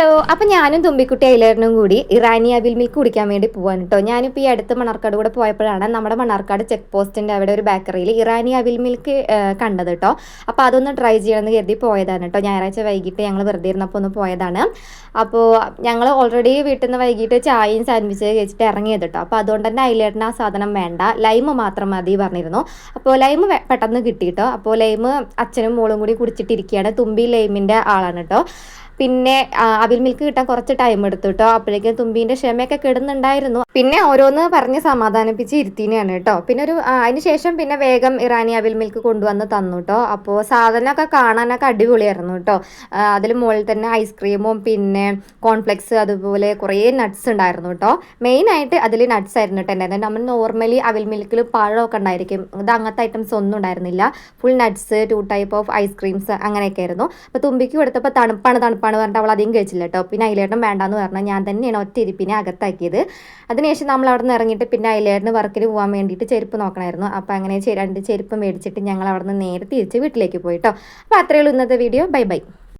Hello അപ്പം ഞാനും തുമ്പിക്കുട്ടി ഐലറിനും കൂടി ഇറാനി അബിൽ മിൽക്ക് കുടിക്കാൻ വേണ്ടി പോവാൻ കേട്ടോ ഞാനിപ്പോൾ ഈ അടുത്ത് മണർക്കാട് കൂടെ പോയപ്പോഴാണ് നമ്മുടെ മണർക്കാട് ചെക്ക് പോസ്റ്റിന്റെ അവിടെ ഒരു ബേക്കറിയിൽ ഇറാനി അബിൽ മിൽക്ക് കണ്ടത് കേട്ടോ അപ്പോൾ അതൊന്ന് ട്രൈ ചെയ്യണമെന്ന് കരുതി പോയതാണ് കേട്ടോ ഞായറാഴ്ച വൈകിട്ട് ഞങ്ങൾ വെറുതെ ഇരുന്നപ്പോൾ ഒന്ന് പോയതാണ്. അപ്പോൾ ഞങ്ങൾ ഓൾറെഡി വീട്ടിൽ നിന്ന് വൈകിട്ട് ചായയും സാൻഡ്വിച്ച് കഴിച്ചിട്ട് ഇറങ്ങിയത് കേട്ടോ അപ്പോൾ അതുകൊണ്ട് തന്നെ ഐലേറിന് ആ സാധനം വേണ്ട. ലൈമ് മാത്രം മതി പറഞ്ഞിരുന്നു. അപ്പോൾ ലൈമ് പെട്ടെന്ന് കിട്ടി കേട്ടോ അപ്പോൾ ലൈമ് അച്ഛനും മോളും കൂടി കുടിച്ചിട്ടിരിക്കുകയാണ് തുമ്പി ലൈമിന്റെ ആളാണ് കേട്ടോ പിന്നെ അവിൽ മിൽക്ക് കിട്ടാൻ കുറച്ച് ടൈം എടുത്തു കേട്ടോ അപ്പോഴേക്കും തുമ്പീന്റെ ക്ഷമയൊക്കെ കിടന്നുണ്ടായിരുന്നു. പിന്നെ ഓരോന്ന് പറഞ്ഞ് സമാധാനിപ്പിച്ച് ഇരുത്തിനെയാണ് കേട്ടോ പിന്നെ ഒരു അതിനുശേഷം അതിന് ശേഷം പിന്നെ വേഗം ഇറാനി അവിൽ മിൽക്ക് കൊണ്ടുവന്ന് തന്നു കേട്ടോ അപ്പോൾ സാധനമൊക്കെ കാണാനൊക്കെ അടിപൊളിയായിരുന്നു കേട്ടോ അതിൽ മുകളിൽ തന്നെ ഐസ്ക്രീമും പിന്നെ കോൺഫ്ലെക്സ് അതുപോലെ കുറേ നട്ട്സ് ഉണ്ടായിരുന്നു കേട്ടോ മെയിനായിട്ട് അതിൽ നട്ട്സ് ആയിരുന്നു കേട്ടോ ഉണ്ടായിരുന്നത്. നമ്മൾ നോർമലി അവിൽ മിൽക്കിൽ പഴമൊക്കെ ഉണ്ടായിരിക്കും. ഇത് അങ്ങനത്തെ ഐറ്റംസ് ഒന്നും ഉണ്ടായിരുന്നില്ല. Full nuts two type of ice creams അങ്ങനെയൊക്കെ ആയിരുന്നു. അപ്പോൾ തുമ്പിക്ക് കൊടുത്തപ്പോൾ തണുപ്പാണ് തണുപ്പാണ് പറഞ്ഞിട്ട് അവൾ അധികം കഴിച്ചില്ല കേട്ടോ. പിന്നെ അയിലേട്ടൻ വേണ്ടാന്ന് പറഞ്ഞാൽ ഞാൻ തന്നെയാണ് ഒറ്റ ഇരിപ്പിനെ അകത്താക്കിയത്. അതിനുശേഷം നമ്മൾ അവിടെ നിന്ന് ഇറങ്ങിയിട്ട് പിന്നെ അയിലേട്ടന് വർക്കിന് പോകാൻ വേണ്ടിയിട്ട് ചെരുപ്പ് നോക്കണമായിരുന്നു. അപ്പോൾ അങ്ങനെ രണ്ട് ചെരുപ്പ് മേടിച്ചിട്ട് ഞങ്ങൾ അവിടെ നിന്ന് നേരെ തിരിച്ച് വീട്ടിലേക്ക് പോയിട്ടോ അപ്പോൾ അത്രയേ ഉള്ളൂ ഇന്നത്തെ വീഡിയോ. Bye bye.